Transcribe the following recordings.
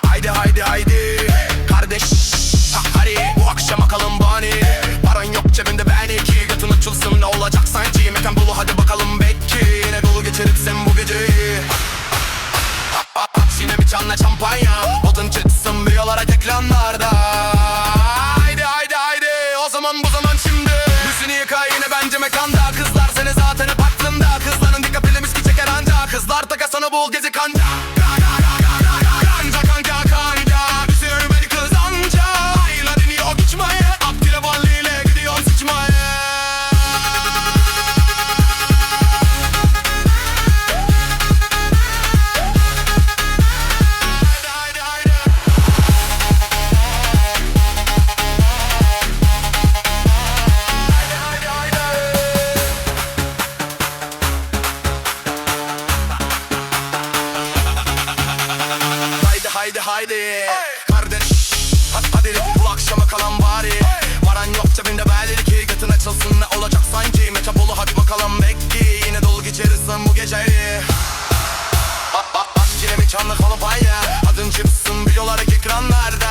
Haydi haydi haydi. Kardeş ha, Hadi. Bu akşam bakalım bani. Paran yok cebinde ben iki. Götün açılsın ne olacak sanki Mekan dolu hadi bakalım bekki. Yine dolu geçirirsin bu geceyi. Yine bir canla şampanya. Odun çıksın büyüyorlar ekranlarda Haydi haydi haydi. O zaman bu zaman şimdi. Üstünü yıka yine bence mekanda. Kızlar seni zaten hep aklında. Kızların dikkatli miski çeker anca. Kızlar taka sana bul gezi Kanca Haydi haydi. Haydi Kardeş hadi, hadi. Bu akşama kalan bari. Varan yok cebinde belli ki Götün açılsın ne olacak sanki? Metabolu hadi bakalım bekli Yine dolu geçirirsin bu geceyi. Bak bak bak yine mi çanlı kalıpaya Adın çıksın biliyorlar ekranlarda.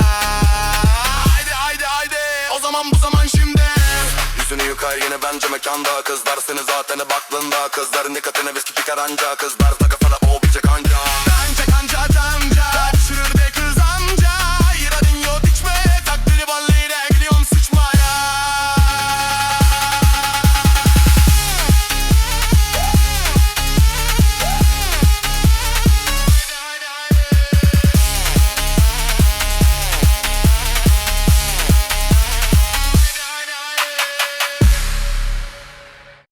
Haydi haydi haydi. O zaman bu zaman şimdi. Yüzünü yıkar yine bence mekanda. Kızlar seni zaten hep aklında Kızların dikkatine viski çıkar anca. Kızlar da kafana o kanca kanca